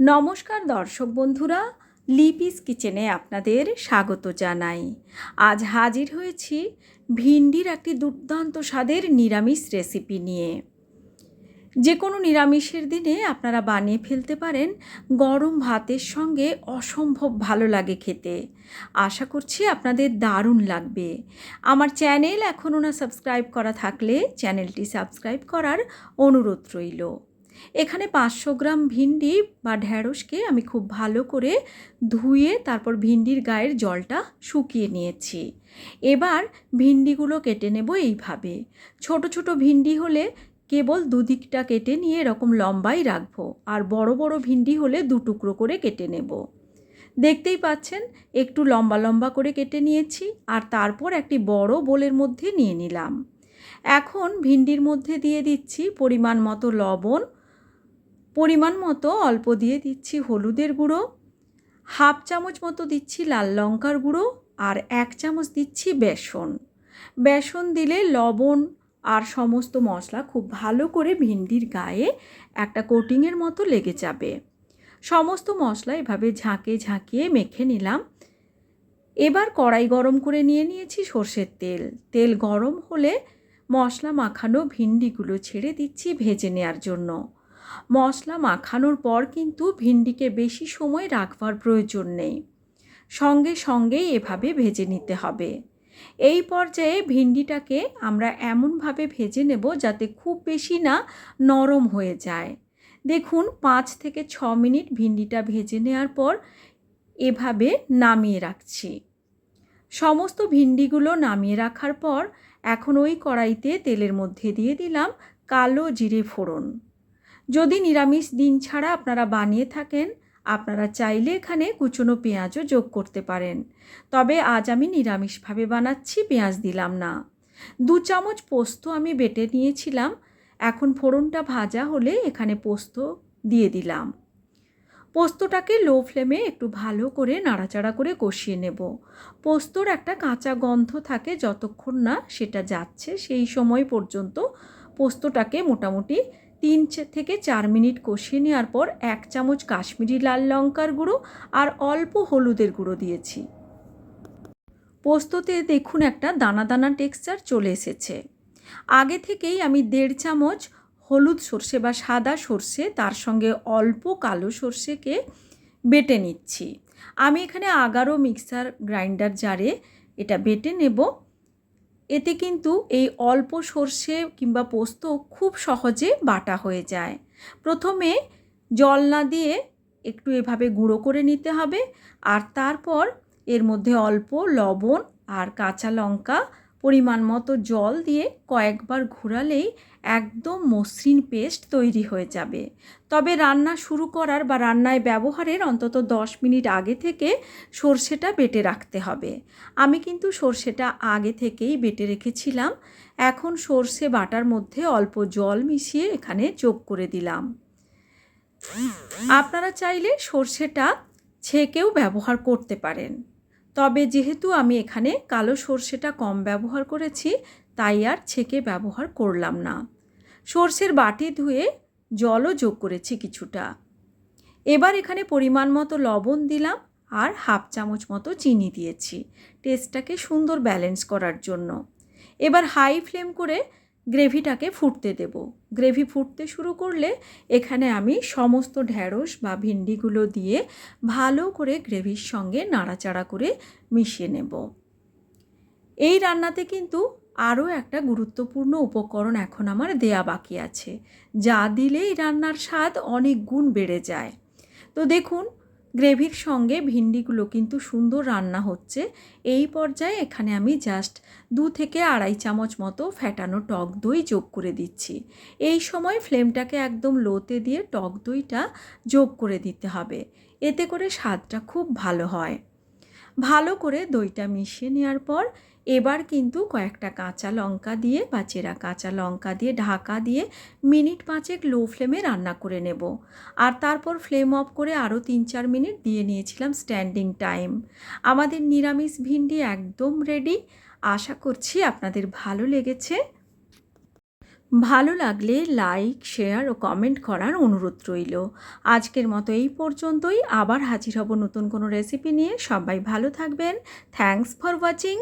নমস্কার দর্শক বন্ধুরা, লিপিস কিচেনে আপনাদের স্বাগত জানাই। আজ হাজির হয়েছি ভিন্ডির একটি দুর্দান্ত স্বাদের নিরামিষ রেসিপি নিয়ে। যে কোনো নিরামিষের দিনে আপনারা বানিয়ে ফেলতে পারেন গরম ভাতের সঙ্গে অসম্ভব ভালো লাগে খেতে। আশা করছি আপনাদের দারুণ লাগবে। আমার চ্যানেল এখনও না সাবস্ক্রাইব করা থাকলে চ্যানেলটি সাবস্ক্রাইব করার অনুরোধ রইল। এখানে পাঁচশো গ্রাম ভিন্ডি বা ঢ্যাঁড়সকে আমি খুব ভালো করে ধুয়ে তারপর ভিন্ডির গায়ের জলটা শুকিয়ে নিয়েছি। এবার ভিন্ডিগুলো কেটে নেব এইভাবে। ছোট ছোট ভিন্ডি হলে কেবল দুদিকটা কেটে নিয়ে এরকম লম্বাই রাখব আর বড় বড় ভিন্ডি হলে দু টুকরো করে কেটে নেব। দেখতেই পাচ্ছেন, একটু লম্বা লম্বা করে কেটে নিয়েছি আর তারপর একটি বড় বোলের মধ্যে নিয়ে নিলাম। এখন ভিন্ডির মধ্যে দিয়ে দিচ্ছি পরিমাণ মতো লবণ পরিমাণ মতো অল্প দিয়ে দিচ্ছি হলুদের গুঁড়ো, হাফ চামচ মতো দিচ্ছি লাল লঙ্কার গুঁড়ো আর এক চামচ দিচ্ছি বেসন। বেসন দিলে লবণ আর সমস্ত মশলা খুব ভালো করে ভিন্ডির গায়ে একটা কোটিংয়ের মতো লেগে যাবে। সমস্ত মশলা এভাবে ঝাঁকে ঝাঁকিয়ে মেখে নিলাম। এবার কড়াই গরম করে নিয়ে নিয়েছি সর্ষের তেল। তেল গরম হলে মশলা মাখানো ভিন্ডিগুলো ছেড়ে দিচ্ছি ভেজে নেওয়ার জন্য। মশলা মাখানোর পর কিন্তু ভিন্ডিকে বেশি সময় রাখবার প্রয়োজন নেই। সঙ্গে সঙ্গেই এভাবে ভেজে নিতে হবে। এই পর্যায়ে ভিন্ডিটাকে আমরা এমনভাবে ভেজে নেব যাতে খুব বেশি না নরম হয়ে যায়। দেখুন, পাঁচ থেকে ছ মিনিট ভিন্ডিটা ভেজে নেওয়ার পর এভাবে নামিয়ে রাখছি। সমস্ত ভিন্ডিগুলো নামিয়ে রাখার পর এখন ওই কড়াইতে তেলের মধ্যে দিয়ে দিলাম কালো জিরে ফোড়ন। যদি নিরামিষ দিন ছাড়া আপনারা বানিয়ে থাকেন, আপনারা চাইলে এখানে কুচনো পেঁয়াজও যোগ করতে পারেন। তবে আজ আমি নিরামিষভাবে বানাচ্ছি, পেঁয়াজ দিলাম না। দু চামচ পোস্ত আমি বেটে নিয়েছিলাম, এখন ফোড়নটা ভাজা হলে এখানে পোস্ত দিয়ে দিলাম। পোস্তটাকে লো ফ্লেমে একটু ভালো করে নাড়াচাড়া করে কষিয়ে নেব। পোস্তর একটা কাঁচা গন্ধ থাকে যতক্ষণ না সেটা যাচ্ছে, সেই সময় পর্যন্ত পোস্তটাকে মোটামুটি তিন থেকে চার মিনিট কষিয়ে নেওয়ার পর এক চামচ কাশ্মীরি লাল লঙ্কার গুঁড়ো আর অল্প হলুদের গুঁড়ো দিয়েছি। পোস্ততে দেখুন একটা দানা দানা টেক্সচার চলে এসেছে। আগে থেকেই আমি দেড় চামচ হলুদ সর্ষে বা সাদা সর্ষে, তার সঙ্গে অল্প কালো সর্ষেকে বেটে নিচ্ছি। আমি এখানে আগারো মিক্সার গ্রাইন্ডার জারে এটা বেটে নেব। এতে কিন্তু এই অল্প সর্ষে কিংবা পোস্ত খুব সহজে বাটা হয়ে যায়। প্রথমে জল না দিয়ে একটু এভাবে গুঁড়ো করে নিতে হবে। আর তারপর এর মধ্যে অল্প লবণ আর কাঁচা লঙ্কা পরিমাণ মতো জল দিয়ে কয়েকবার ঘোরালেই একদম মসৃণ পেস্ট তৈরি হয়ে যাবে। তবে রান্না শুরু করার বা রান্নায় ব্যবহারের অন্তত দশ মিনিট আগে থেকে সর্ষেটা বেটে রাখতে হবে। আমি কিন্তু সর্ষেটা আগে থেকেই বেটে রেখেছিলাম। এখন সর্ষে বাটার মধ্যে অল্প জল মিশিয়ে এখানে যোগ করে দিলাম। আপনারা চাইলে সর্ষেটা ছেঁকেও ব্যবহার করতে পারেন। তবে যেহেতু আমি এখানে কালো সর্ষেটা কম ব্যবহার করেছি, তাই আর ছেঁকে ব্যবহার করলাম না। সর্ষের বাটি ধুয়ে জলও যোগ করেছি কিছুটা। এবার এখানে পরিমাণ মতো লবণ দিলাম আর হাফ চামচ মতো চিনি দিয়েছি, টেস্টটাকে সুন্দর ব্যালেন্স করার জন্য। এবার হাই ফ্লেম করে গ্রেভিটাকে ফুটতে দেব। গ্রেভি ফুটতে শুরু করলে এখানে আমি সমস্ত ঢ্যাঁড়স বা ভিন্ডিগুলো দিয়ে ভালো করে গ্রেভির সঙ্গে নাড়াচাড়া করে মিশিয়ে নেব। এই রান্নাতে কিন্তু আরও একটা গুরুত্বপূর্ণ উপকরণ এখন আমার দেয়া বাকি আছে। যা দিলেই রান্নার স্বাদ অনেক গুণ বেড়ে যায়। তো দেখুন গ্রেভির সঙ্গে ভিন্ডিগুলো কিন্তু সুন্দর রান্না হচ্ছে। এই পর্যায়ে এখানে আমি জাস্ট দু থেকে আড়াই চামচ মতো ফ্যাটানো টক দই যোগ করে দিচ্ছি। এই সময় ফ্লেমটাকে একদম লোতে দিয়ে টক দইটা যোগ করে দিতে হবে। এতে করে স্বাদটা খুব ভালো হয়। ভালো করে দইটা মিশিয়ে নেওয়ার পর এবার কিন্তু কয়েকটা কাঁচা লঙ্কা দিয়ে বা চেরা কাঁচা লঙ্কা দিয়ে ঢাকা দিয়ে মিনিট পাঁচেক লো ফ্লেমে রান্না করে নেব। আর তারপর ফ্লেম অফ করে আরও তিন চার মিনিট দিয়ে নিয়েছিলাম স্ট্যান্ডিং টাইম আমাদের নিরামিষ ভিন্ডি একদম রেডি আশা করছি আপনাদের ভালো লেগেছে। ভালো লাগলে লাইক শেয়ার ও কমেন্ট করার অনুরোধ রইল। আজকের মতো এই পর্যন্তই। আবার হাজির হব নতুন কোনো রেসিপি নিয়ে। সবাই ভালো থাকবেন। Thanks for watching